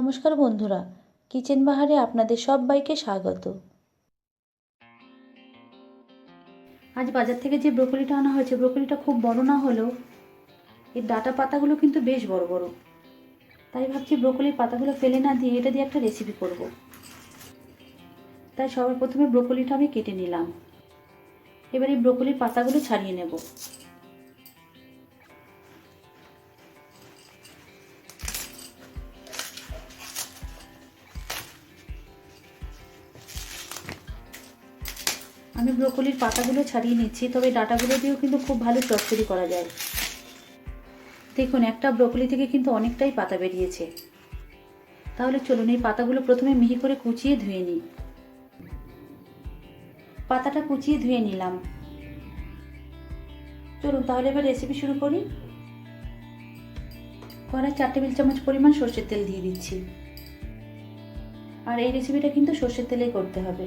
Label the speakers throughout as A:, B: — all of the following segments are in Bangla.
A: নমস্কার বন্ধুরা, কিচেন বাহারে আপনাদের সবাইকে স্বাগত। আজ বাজার থেকে যে ব্রোকলিটা আনা হয়েছে, ব্রোকলিটা খুব বড় না হলেও এর ডাটা পাতাগুলো কিন্তু বেশ বড় বড়। তাই ভাবছি ব্রোকলির পাতাগুলো ফেলে না দিয়ে এটা দিয়ে একটা রেসিপি করব। তাই সবার প্রথমে ব্রোকলিটা আমি কেটে নিলাম। এবার এই ব্রোকলির পাতাগুলো ছাড়িয়ে নেব। আমি ব্রোকলির পাতাগুলো ছাড়িয়ে নিচ্ছি, তবে ডাটাগুলো দিয়েও কিন্তু খুব ভালো চচ্চড়ি করা যায়। দেখুন, একটা ব্রোকলি থেকে কিন্তু অনেকটাই পাতা বেরিয়েছে। তাহলে চলুন, এই পাতাগুলো প্রথমে মিহি করে কুচিয়ে ধুয়ে নিই। পাতাটা কুচিয়ে ধুয়ে নিলাম। চলুন, তাহলে এবার রেসিপি শুরু করি। কড়াই চার টেবিল চামচ পরিমাণ সর্ষের তেল দিয়ে দিচ্ছি। আর এই রেসিপিটা কিন্তু সর্ষের তেলেই করতে হবে।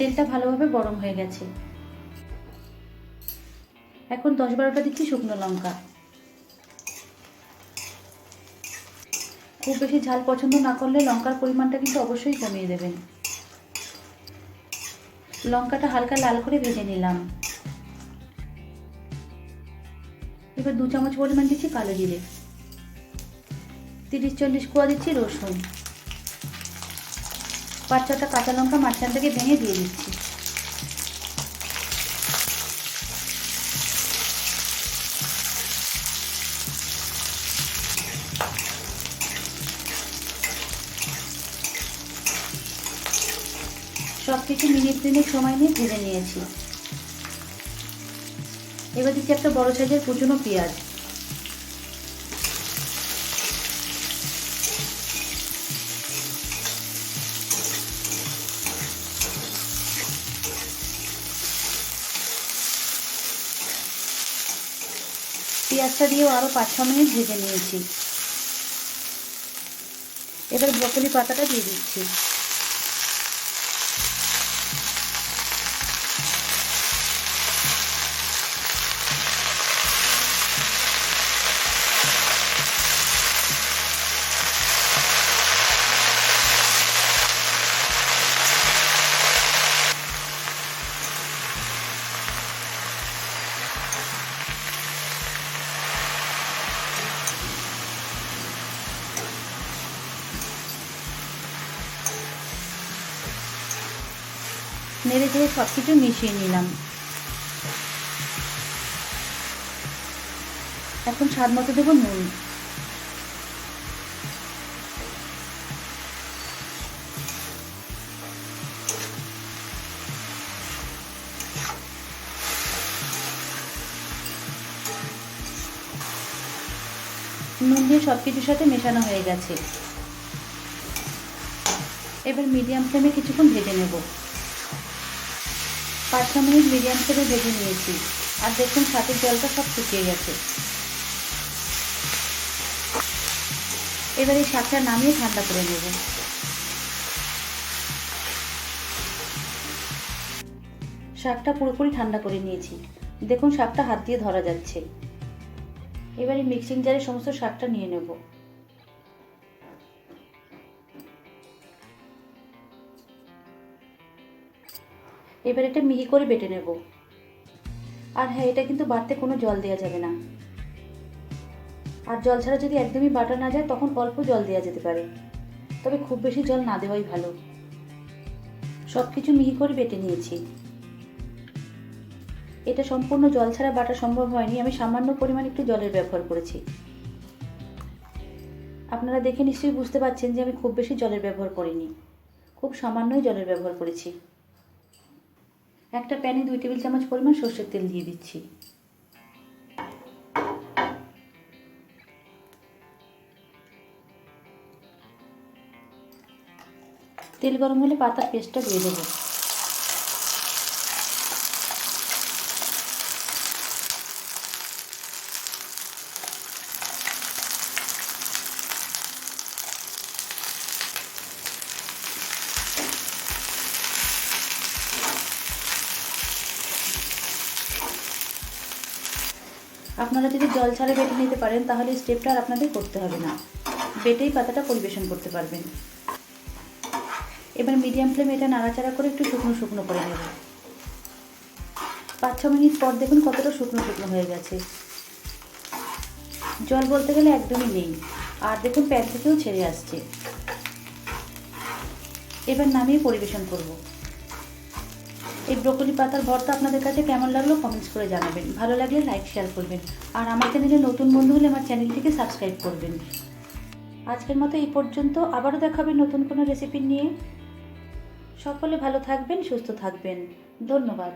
A: তেলটা ভালোভাবে গরম হয়ে গেছে। এখন দশ বারোটা দিচ্ছি শুকনো লঙ্কা। খুব বেশি ঝাল পছন্দ না করলে লঙ্কার পরিমাণটা কিন্তু অবশ্যই কমিয়ে দেবেন। লঙ্কাটা হালকা লাল করে ভেজে নিলাম। এবার দু চামচ পরিমাণ দিচ্ছি কালো জিরে। তিরিশ চল্লিশ কোয়া দিচ্ছি রসুন। পাঁচ ছটা কাঁচা লঙ্কা মাঝখান থেকে ভেঙে দিয়ে দিচ্ছি। সব কিছু মিনিট দিনের সময় নিয়ে ভেজে নিয়েছি। এবার দিচ্ছি একটা বড় সাইজের কুচুনো পেঁয়াজ। পেঁয়াজটা দিয়েও আরও পাঁচ ছ মিনিট ভেজে নিয়েছি। এবার ব্রকলি পাতাটা দিয়ে দিচ্ছি। নেড়ে চেড়ে সব কিছু মিশিয়ে নিলাম। এখন স্বাদ মতো দেবো নুন। নুন দিয়ে সব কিছুর সাথে মেশানো হয়ে গেছে। এবার মিডিয়াম ফ্লেমে কিছুক্ষণ ভেজে নেব। পাঁচ ছ মিনিট মিডিয়াম ফ্লেমে ভেজে নিয়েছি। আর দেখুন, ছাতের জলটা সব শুকিয়ে গেছে। এবার এই শাকটা নামিয়ে ঠান্ডা করে নেব। শাকটা পুরোপুরি ঠান্ডা করে নিয়েছি। দেখুন, শাকটা হাত দিয়ে ধরা যাচ্ছে। এবারে মিক্সিং জারে সমস্ত শাকটা নিয়ে নেব। এবার এটা মিহি করে বেটে নেব। আর হ্যাঁ এটা কিন্তু বাটতে কোনো জল দেওয়া যাবে না। আর জল ছাড়া যদি একদমই বাটা না যায়, তখন অল্প জল দেওয়া যেতে পারে। তবে খুব বেশি জল না দেওয়াই ভালো। সব কিছু মিহি করে বেটে নিয়েছি। এটা সম্পূর্ণ জল ছাড়া বাটা সম্ভব হয়নি। আমি সামান্য পরিমাণ একটু জলের ব্যবহার করেছি। আপনারা দেখে নিশ্চয়ই বুঝতে পারছেন যে আমি খুব বেশি জলের ব্যবহার করিনি। খুব সামান্যই জলের ব্যবহার করেছি। একটা প্যানে দুই টেবিল চামচ পরিমাণ সর্ষের তেল দিয়ে দিচ্ছি। তেল গরম হলে পাতার পেস্টটা দিয়ে দেবো। আপনারা যদি জল ছাড়া বেটে নিতে পারেন, তাহলে স্টেপটা আর আপনাদের করতে হবে না। বেটেই পাতাটা পরিবেশন করতে পারবেন। এবার মিডিয়াম ফ্লেমে এটা নাড়াচাড়া করে একটু শুকনো শুকনো করে নেব। পাঁচ ছ মিনিট পর দেখুন কতটা শুকনো শুকনো হয়ে গেছে। জল বলতে গেলে একদমই নেই। আর দেখুন প্যান থেকেও ছেড়ে আসছে। এবার নামিয়ে পরিবেশন করব। এই ব্রোকলি পাতার ভর্তা আপনাদের কাছে কেমন লাগল কমেন্টস করে জানাবেন। ভালো লাগলে লাইক, শেয়ার করবেন। আর আমার চ্যানেলে নতুন বন্ধু হলে আমার চ্যানেলটিকে সাবস্ক্রাইব করবেন। আজকের মতো এই পর্যন্ত। আবারও দেখাবেন নতুন কোনো রেসিপি নিয়ে। সকলে ভালো থাকবেন, সুস্থ থাকবেন। ধন্যবাদ।